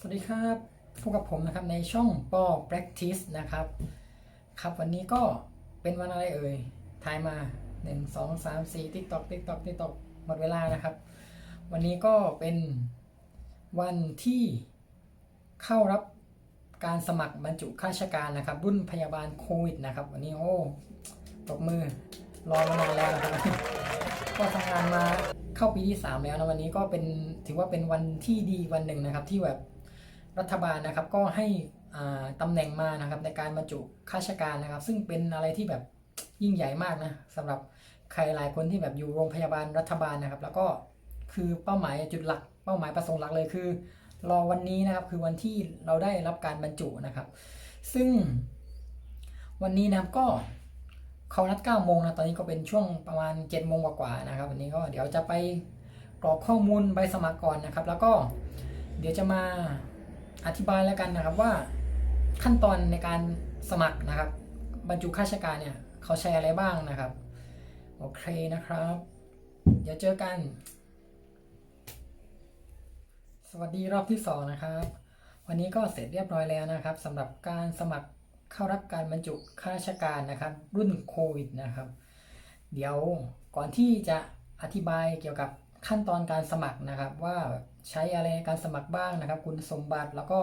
สวัสดีครับพบกับผมนะครับในช่องปอ practice นะครับ ครับวันนี้ก็เป็นวันอะไรเอ่ยทายมา 1 2 3 4 TikTok TikTok TikTok หมดเวลานะครับ วันนี้ก็เป็นวันที่เข้ารับการสมัครบรรจุข้าราชการนะครับ รุ่นพยาบาลโควิดนะครับ วันนี้โอ้ตบมือรอมานานแล้วนะครับก็ทำงานมาเข้าปีที่ 3 แล้วนะวันนี้ก็เป็นถือว่าเป็นวันที่ดีวันหนึ่งนะครับที่แบบ รัฐบาลนะครับก็ให้อ่าตำแหน่งมานะครับในการบรรจุข้าราชการนะครับ ซึ่งเป็นอะไรที่แบบยิ่งใหญ่มากนะสำหรับใครหลายคนที่แบบอยู่โรงพยาบาลรัฐบาลนะครับ แล้วก็คือเป้าหมายจุดหลัก เป้าหมายประสงค์หลักเลยคือ รอวันนี้นะครับคือวันที่เราได้รับการบรรจุนะครับ ซึ่งวันนี้นะครับก็เขานัด9โมงนะตอนนี้ก็เป็นช่วงประมาณ7โมงกว่าๆนะครับ วันนี้ก็เดี๋ยวจะไปกรอกข้อมูลใบสมัครก่อนนะครับ แล้วก็เดี๋ยวจะมา อธิบายแล้วกันนะครับว่าขั้นตอนในการสมัครนะครับ บรรจุข้าราชการเนี่ยเขาใช้อะไรบ้างนะครับ โอเคนะครับ เดี๋ยวเจอกัน สวัสดีรอบที่สองนะครับ วันนี้ก็เสร็จเรียบร้อยแล้วนะครับสำหรับการสมัครเข้ารับการบรรจุข้าราชการนะครับ รุ่นโควิดนะครับ เดี๋ยวก่อนที่จะอธิบายเกี่ยวกับ ขั้นตอนการสมัครนะครับ ว่าใช้อะไรในการสมัครบ้างนะครับ คุณสมบัติแล้วก็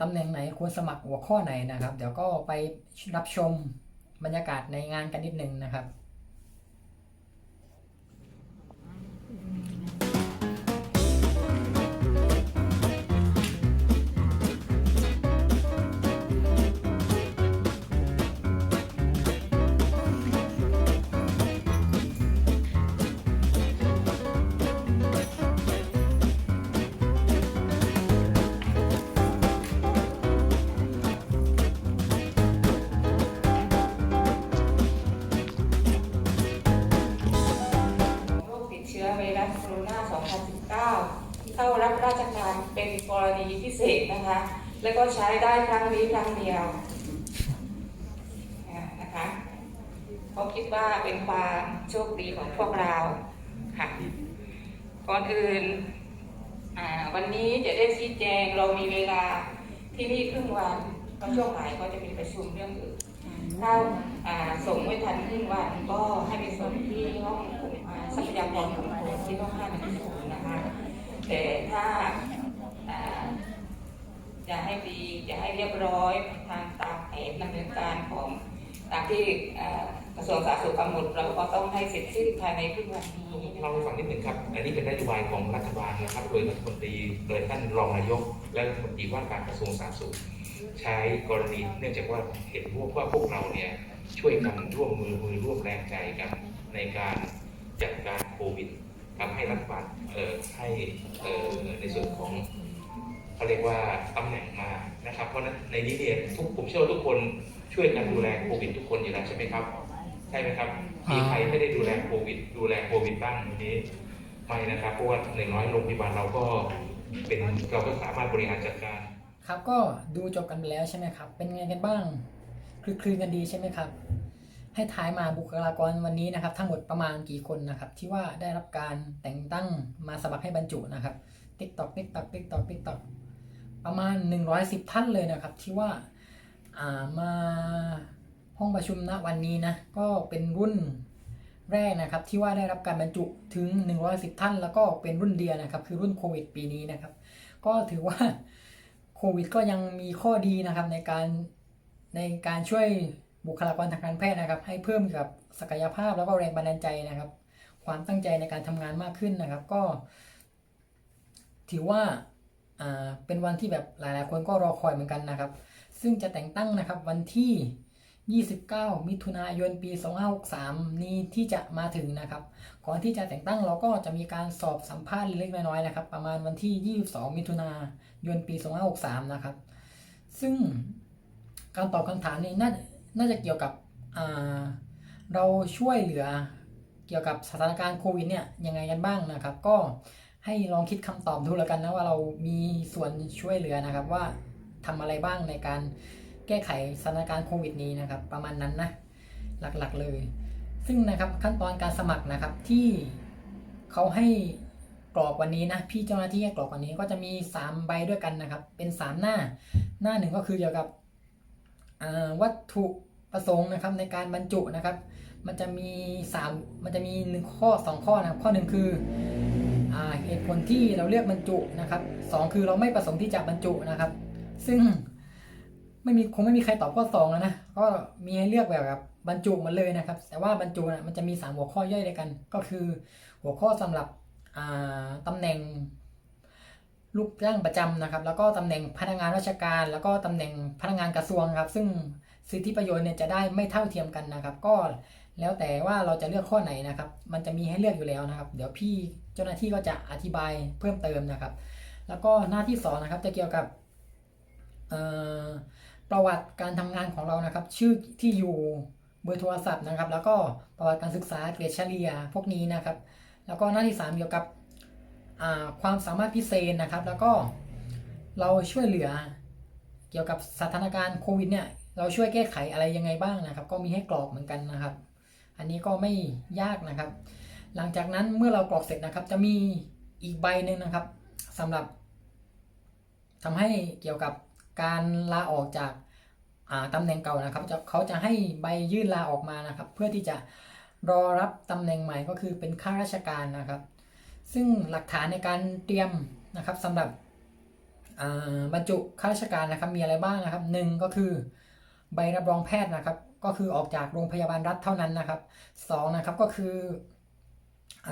ตำแหน่งไหนควรสมัครหัวข้อไหนนะครับ เดี๋ยวก็ไปรับชมบรรยากาศในงานกันนิดนึงนะครับ รับราชการเป็นกรณีพิเศษนะคะ แล้วก็ใช้ได้ครั้งนี้ครั้งเดียวนะคะเขาคิดว่าเป็นความโชคดีของพวกเราค่ะ ก่อนอื่นวันนี้จะได้ชี้แจงเรามีเวลาที่นี่ครึ่งวันเพราะช่วงบ่ายก็จะมีประชุมเรื่องอื่นถ้าส่งไม่ทันครึ่งวันก็ให้ไปส่งที่ห้องทรัพยากรของโที่ห้องห้าหนึ่งศูนย์ แต่ถ้าจะให้ดีจะให้เรียบร้อยทางตามแผนดำเนินการของตามที่กระทรวงสาธารณสุขกำหนดเราก็ต้องให้เสร็จสิ้นภายในครึ่งวันนี้เราฟังนิดหนึ่งครับ อันนี้เป็นนโยบายของรัฐบาลนะครับ โดยรัฐมนตรีโดยท่านรองนายก และรัฐมนตรีว่าการกระทรวงสาธารณสุข ใช้กรณีเนื่องจากว่าเห็นว่าพวกเราเนี่ยช่วยกันร่วมมือมือร่วมแรงใจกันในการจัดการโควิด ทำให้รัฐบาลเอ่อให้เอ่อในส่วนของเขาเรียกว่าตำแหน่งมานะครับ เพราะนั้นในนี้เนี่ยทุกผมเชื่อทุกคนช่วยกันดูแลโควิดทุกคนอยู่แล้วใช่ไหมครับใช่ไหมครับมีใครไม่ได้ดูแลโควิด ดูแลโควิดบ้างนี้ไม่นะครับเพราะว่าหนึ่งน้อยโรงพยาบาลเราก็เป็นเราก็สามารถบริหารจัดการ ครับก็ดูจบกันไปแล้วใช่ไหมครับ เป็นไงกันบ้างคลือคลือกันดีใช่ไหมครับ ให้ท้ายมาบุคลากรวันนี้นะครับ ทั้งหมดประมาณกี่คนนะครับ ที่ว่าได้รับการแต่งตั้งมาสมัครให้บรรจุนะครับ TikTok TikTok TikTok TikTok ประมาณ 110 ท่านเลยนะครับ ที่ว่าามาห้องประชุมณวันนี้นะก็เป็นรุ่นแรกนะครับ ที่ว่าได้รับการบรรจุถึง 110 ท่าน แล้วก็เป็นรุ่นเดียวนะครับ คือรุ่นโควิดปีนี้นะครับ ก็ถือว่าโควิดก็ยังมีข้อดีนะครับในการในการช่วย บุคลากรทางการแพทย์นะครับ ให้เพิ่มกับศักยภาพแล้วก็แรงบันดาลใจนะครับ ความตั้งใจในการทำงานมากขึ้นนะครับ ก็ ถือว่าเป็นวันที่แบบหลายๆ คนก็รอคอยเหมือนกันนะครับ ซึ่งจะแต่งตั้งนะครับวันที่ 29 มิถุนายนปี 2563 นี้ที่จะมาถึงนะครับ ก่อนที่จะแต่งตั้งเราก็จะมีการสอบสัมภาษณ์เล็กๆน้อยๆนะครับ ประมาณวันที่ 22 มิถุนายนปี 2563 นะครับ ซึ่งการตอบคำถามนี้น่า น่าจะเกี่ยวกับเราช่วยเหลือเกี่ยวกับสถานการณ์โควิดเนี่ยยังไงกันบ้างนะครับ ก็ให้ลองคิดคำตอบดูแล้วกันนะว่าเรามีส่วนช่วยเหลือนะครับว่าทำอะไรบ้างในการแก้ไขสถานการณ์โควิดนี้นะครับ ประมาณนั้นนะหลักๆเลย ซึ่งนะครับขั้นตอนการสมัครนะครับที่เขาให้กรอกวันนี้นะพี่เจ้าหน้าที่ให้กรอกวันนี้ก็จะมี 3 ใบด้วยกันนะครับ เป็น 3 หน้าหน้าหนึ่งก็คือเกี่ยวกับ วัตถุประสงค์นะครับในการบรรจุนะครับ มันจะมี3มันจะมี1ข้อ 2 ข้อนะครับ ข้อหนึ่งคืออเหตุผลที่เราเลือกบรรจุนะครับสองคือเราไม่ประสงค์ที่จะบรรจุนะครับ ซึ่งไม่มีคงไม่มีใครตอบข้อ2แล้วนะ ก็มีให้เลือกแบบแบบบรรจุมาเลยนะครับ แต่ว่าบรรจุนะมันจะมี 3 หัวข้อย่อยด้วยกัน ก็คือหัวข้อสำหรับอ่าตำแหน่ง ลูกจ้างประจำนะครับ แล้วก็ตำแหน่งพนักงานราชการ แล้วก็ตำแหน่งพนักงานกระทรวงครับ ซึ่งสิทธิประโยชน์เนี่ยจะได้ไม่เท่าเทียมกันนะครับ ก็แล้วแต่ว่าเราจะเลือกข้อไหนนะครับ มันจะมีให้เลือกอยู่แล้วนะครับ เดี๋ยวพี่เจ้าหน้าที่ก็จะอธิบายเพิ่มเติมนะครับ แล้วก็หน้าที่สองนะครับจะเกี่ยวกับประวัติการทำงานของเรานะครับ ชื่อที่อยู่เบอร์โทรศัพท์นะครับ แล้วก็ประวัติการศึกษาเกรดเฉลี่ยพวกนี้นะครับ แล้วก็หน้าที่สามเกี่ยวกับ ความสามารถพิเศษนะครับ แล้วก็เราช่วยเหลือเกี่ยวกับสถานการณ์โควิดเนี่ยเราช่วยแก้ไขอะไรยังไงบ้างนะครับ ก็มีให้กรอกเหมือนกันนะครับ อันนี้ก็ไม่ยากนะครับ หลังจากนั้นเมื่อเรากรอกเสร็จนะครับ จะมีอีกใบหนึ่งนะครับสำหรับทำให้เกี่ยวกับการลาออกจากาตำแหน่งเก่านะครับเขาจะให้ใบยื่นลาออกมานะครับ เพื่อที่จะรอรับตำแหน่งใหม่ก็คือเป็นข้าราชการนะครับ ซึ่งหลักฐานในการเตรียมนะครับสำหรับบรรจุข้าราชการนะครับมีอะไรบ้างนะครับหนึ่งก็คือใบรับรองแพทย์นะครับ ก็คือออกจากโรงพยาบาลรัฐเท่านั้นนะครับสองนะครับก็คืออ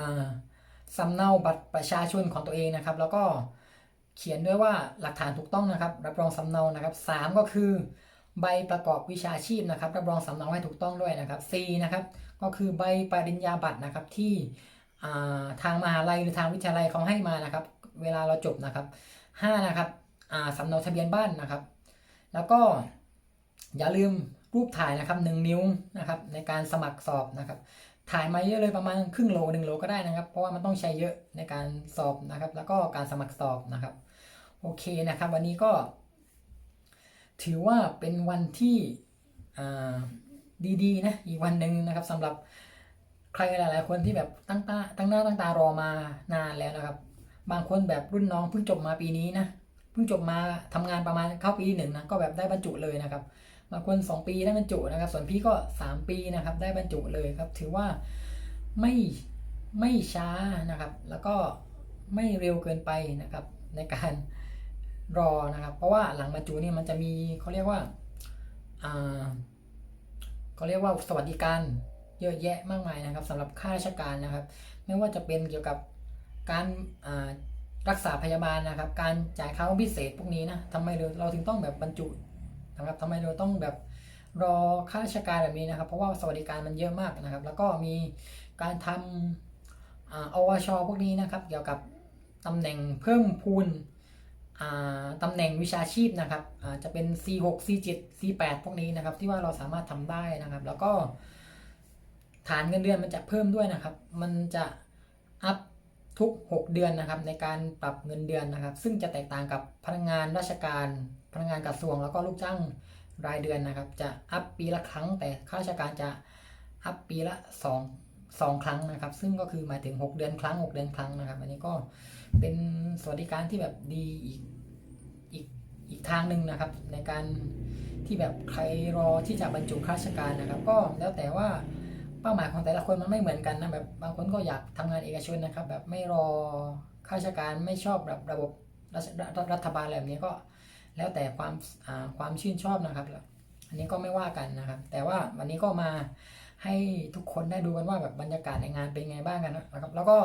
สำเนาบัตรประชาชนของตัวเองนะครับ แล้วก็เขียนด้วยว่าหลักฐานถูกต้องนะครับ รับรองสำเนานะครับสามก็คือใบประกอบวิชาชีพนะครับ รับรองสำเนาให้ถูกต้องด้วยนะครับ C นะครับก็คือใบปริญญาบัตรนะครับที่ ทางมหาลัยหรือทางวิทยาลัยเขาให้มานะครับ เวลาเราจบนะครับ5นะครับสำเนาทะเบียนบ้านนะครับ แล้วก็อย่าลืมรูปถ่ายนะครับ 1 นิ้วนะครับ ในการสมัครสอบนะครับ ถ่ายมาเยอะเลยประมาณครึ่งโลหนึ่งโลก็ได้นะครับ เพราะว่ามันต้องใช้เยอะในการสอบนะครับ แล้วก็การสมัครสอบนะครับ โอเคนะครับ วันนี้ก็ ถือว่าเป็นวันที่ดีๆนะอีกวันหนึ่งนะครับสำหรับ ใครหลายๆคนที่แบบตั้งตาตั้งหน้าตั้งตารอมานานแล้วนะครับ บางคนแบบรุ่นน้องเพิ่งจบมาปีนี้นะเพิ่งจบมาทำงานประมาณเข้าปีหนึ่งนะก็แบบได้บรรจุเลยนะครับบางคน 2 ปีได้บรรจุนะครับ ส่วนพี่ก็ 3 ปีนะครับ ได้บรรจุเลยครับ ถือว่าไม่ไม่ช้านะครับ แล้วก็ไม่เร็วเกินไปนะครับ ในการรอนะครับ เพราะว่าหลังบรรจุนี่มันจะมีเขาเรียกว่าอ่าเขาเรียกว่าสวัสดิการ เยอะแยะมากมายนะครับสำหรับข้าราชการนะครับ ไม่ว่าจะเป็นเกี่ยวกับการรักษาพยาบาลนะครับ การจ่ายค่าพิเศษพวกนี้นะทำไมเราถึงต้องแบบบรรจุนะครับทำไมเราต้องแบบรอข้าราชการแบบนี้นะครับ เพราะว่าสวัสดิการมันเยอะมากนะครับ แล้วก็มีการทำอวชพวกนี้นะครับ เกี่ยวกับตำแหน่งเพิ่มพูนอ่าตำแหน่งวิชาชีพนะครับอ่าจะเป็น C6 C7 C8 พวกนี้นะครับ ที่ว่าเราสามารถทำได้นะครับ แล้วก็ ฐานเงินเดือนมันจะเพิ่มด้วยนะครับ มันจะอัพทุก 6 เดือนนะครับในการปรับเงินเดือนนะครับ ซึ่งจะแตกต่างกับพนักงานราชการ พนักงานกระทรวงแล้วก็ลูกจ้างรายเดือนนะครับ จะอัพปีละครั้ง แต่ข้าราชการจะอัพปีละ2 2 ครั้งนะครับ ซึ่งก็คือหมายถึง 6 เดือนครั้ง 6 เดือนครั้งนะครับ อันนี้ก็เป็นสวัสดิการที่แบบดีอีกอีกอีกทางหนึ่งนะครับ ในการที่แบบใครรอที่จะบรรจุข้าราชการนะครับ ก็แล้วแต่ว่า เป้าหมายของแต่ละคนมันไม่เหมือนกันนะแบบบางคนก็อยากทำงานเอกชนนะครับ แบบไม่รอข้าราชการไม่ชอบแบบระบบรัฐรัฐรัฐบาลอะไรแบบนี้ก็แล้วแต่ความความชื่นชอบนะครับอันนี้ก็ไม่ว่ากันนะครับ แต่ว่าวันนี้ก็มาให้ทุกคนได้ดูกันว่าแบบบรรยากาศในงานเป็นไงบ้างกันนะครับ แล้วก็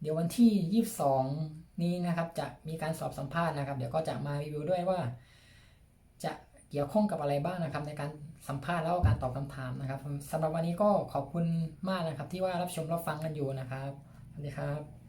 เดี๋ยววันที่ 22 นี้นะครับ จะมีการสอบสัมภาษณ์นะครับ เดี๋ยวก็จะมารีวิวด้วยว่า จะ เกี่ยวข้องกับอะไรบ้างนะครับในการสัมภาษณ์แล้วก็การตอบคำถามนะครับสำหรับวันนี้ก็ขอบคุณมากนะครับที่ว่ารับชมรับฟังกันอยู่นะครับสวัสดีครับ